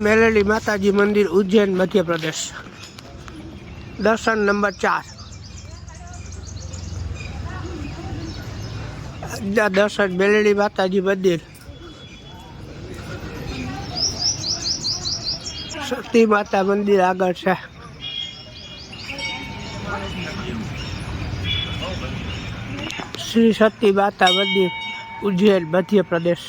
મેલેલી માતાજી મંદિર ઉજ્જૈન મધ્યપ્રદેશ દર્શન નંબર ચાર આજના દર્શન મેલેલી માતાજી મંદિર સતી માતા મંદિર આગળ છે શ્રી સતી માતા મંદિર ઉજ્જૈન મધ્યપ્રદેશ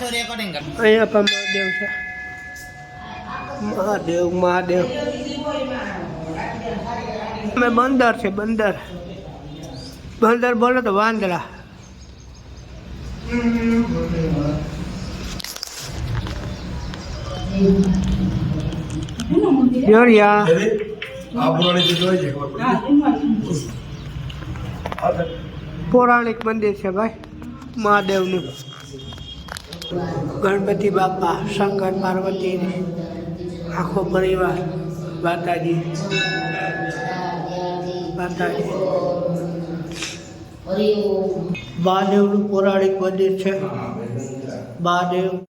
પાછો રેકોર્ડિંગ કર અહીંયા પણ મહાદેવ છે મહાદેવ મહાદેવ અમે બંદર છે બંદર બંદર બોલો તો વાંદરા જોરિયા આ પુરાણી ચીજ હોય છે ખબર પડી પૌરાણિક મંદિર છે ભાઈ મહાદેવનું ગણપતિ બાપા શંકર પાર્વતી આખો પરિવાર માતાજી. માતાજી. મહાદેવનું પૌરાણિક મંદિર છે. મહાદેવ.